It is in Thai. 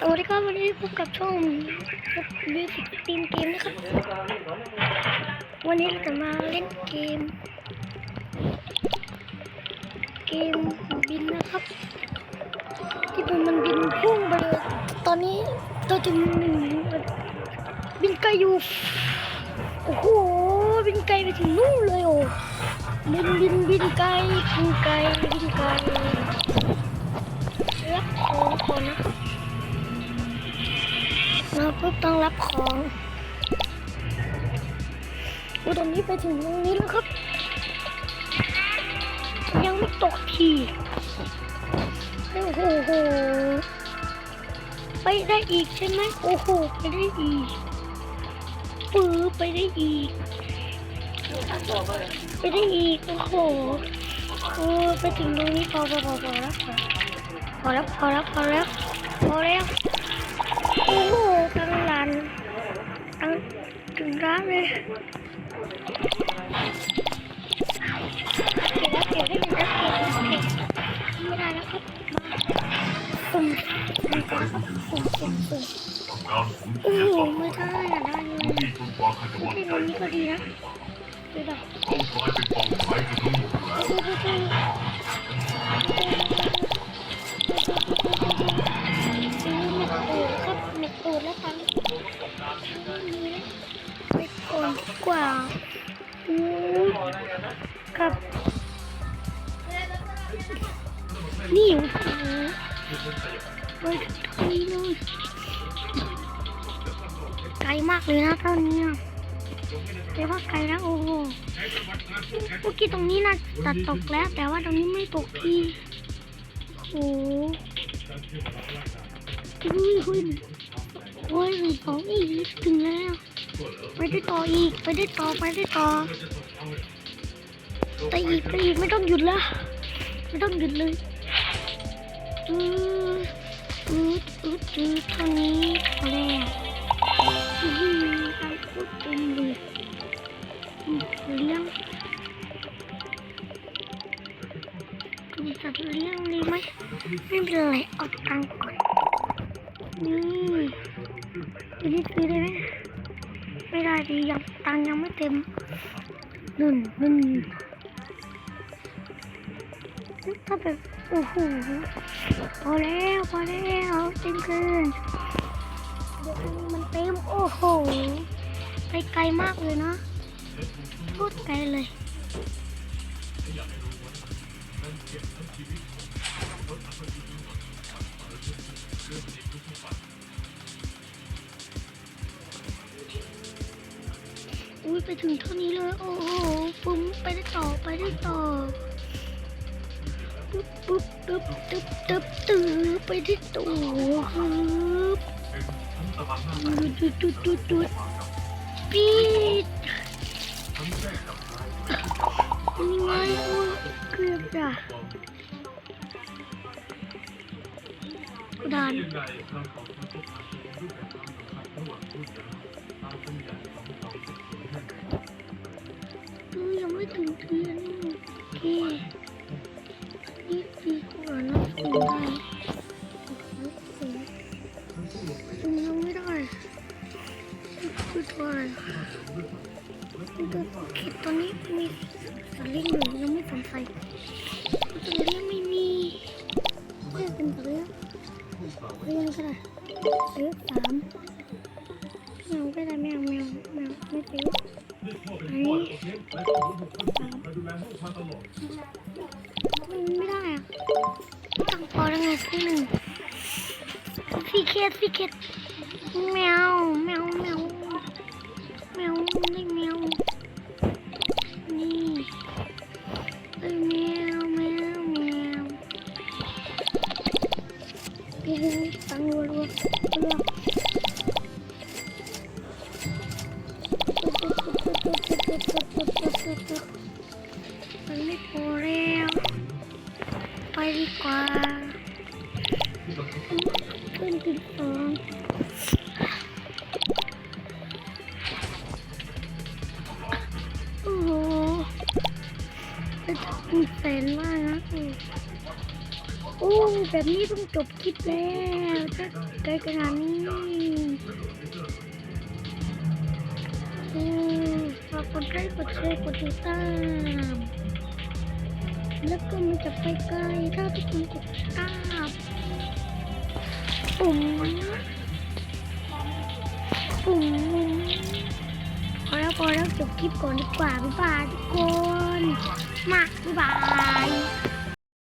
สวัสดีครับวันนี้พบกับช่องมิวสิกทีมเกมนะครับ วันนี้เราจะมาเล่นเกม เกมบินนะครับ ที่เป็นมันบินพุ่งไปเลยตอนนี้ตัวถึงหนึ่งบินไกลอยู่โอ้โหบินไกลไปถึงนู่นเลยโอ้บินบินบินไกลบินไกลบินไกลรับของก่อนนะครับ เราก็ต้องรับของอุตอนนี้ไปถึงตรงนี้แล้วครับ ยังไม่ตกทีโอ้โหโหไปได้อีกใช่ไหมโอ้โหไปได้อีกปื้อไปได้อีก ไปได้อีก โอ้โหโอ้ไปถึงตรงนี้พอพอพอพอแล้วพอแล้วพอแล้วพอแล้วพอแล้ว เลยเก็บแล้เก็บได้เป็นก็บแล้เก็บไม่ได้แล้วครับปุ่มปุ่มปุ่มปุ่มปุ่มงานสูญโอ้โหไม่ได้อะได้เลยไม่วางใช่ใจตรงนี้ก็ดีนะดูด้เขากเป็นเมายกันทั้งหมดแล้วดูดูดูซื้อเม็ดโอ่ครับเม็ดโอ่แล้วตังค์มีนะไป กว่าอืมครับ นี่โอ้โหไปตรงนี้เลยไกลมากเลยนะตอนนี้อะเรียกว่าไกลแล้วโอ้โหเมื่อกี้ตรงนี้น่าจะตกแล้ว แต่ว่าตรงนี้ไม่ตกทีโอ้โหอุ้ยคุณโอ้ยสองอีกถึงแล้ว ไปได้ต่ออีก ไปได้ต่อ ไปได้ต่อไปอีกไปอีกไม่ต้องหยุดละไม่ต้องหยุดเลยอืดอืดอืดอืดเท่านี้พอแล้วอืมไอ้พูดตึงเลยอืมเลี้ยงดูสัตว์เลี้ยงดีไหมไม่เป็นไรเอาตังค์ก่อนนี่ทีนี้ซื้อได้ไหม ไม่ได้ดียังตังยังไม่เต็มหนึ่งหนึ่งถ้าแบบโอ้โหพอแล้วพอแล้วเต็มเกินเดี๋ยวมันเต็มโอ้โหไปไกลมากเลยนะพูดไกลเลย อุ้ยไปถึงเท่านี้เลย โอ้โหปุ้มไปได้ต่อไปได้ต่อปึ๊บปึ๊บปึ๊บตึ๊บตึ๊บตื้อไปที่ตัวฮึบดุดดุดดุดดุดปีดยังไงโอ้ยเกือบจ้ะดัน ยังไม่ถึงเทียนโอเคนี่ดีกว่านะสูงได้สูงสูงยังไม่ได้คือตัวอะไรตัวคิดตอนนี้มีสลิงอยู่ยังไม่สนใจตัวเลี้ยงไม่มีไม่เป็นตัวเลี้ยงเลี้ยงก็ได้ซื้อสาม มวไม่ซื้ออันนี้สามมันไม่ได้อะตังพอแล้วไงซื้อหนึ่งสี่เคสสี่เคสแมวแมวแมวแมวได้แมวนี่ได้แมวแมวแมวโอ้โหตังรัวรัวรัว มันไม่พอแล้วไปดีกว่าขึ้นที่สองโอ้โหจะถึงแสนว่านะโอ้แบบนี้ต้องจบคลิปแล้วถ้าไกลขนาดนี้อืมฝากกดไลค์กดแชร์กดติดตาม แล้วก็มันจะไปไกลถ้าทุกคนกดติดตามปุ่มปุ่มพอแล้วพอแล้วจบคลิปก่อนดีกว่าบ๊ายบายทุกคน มาบ๊ายบาย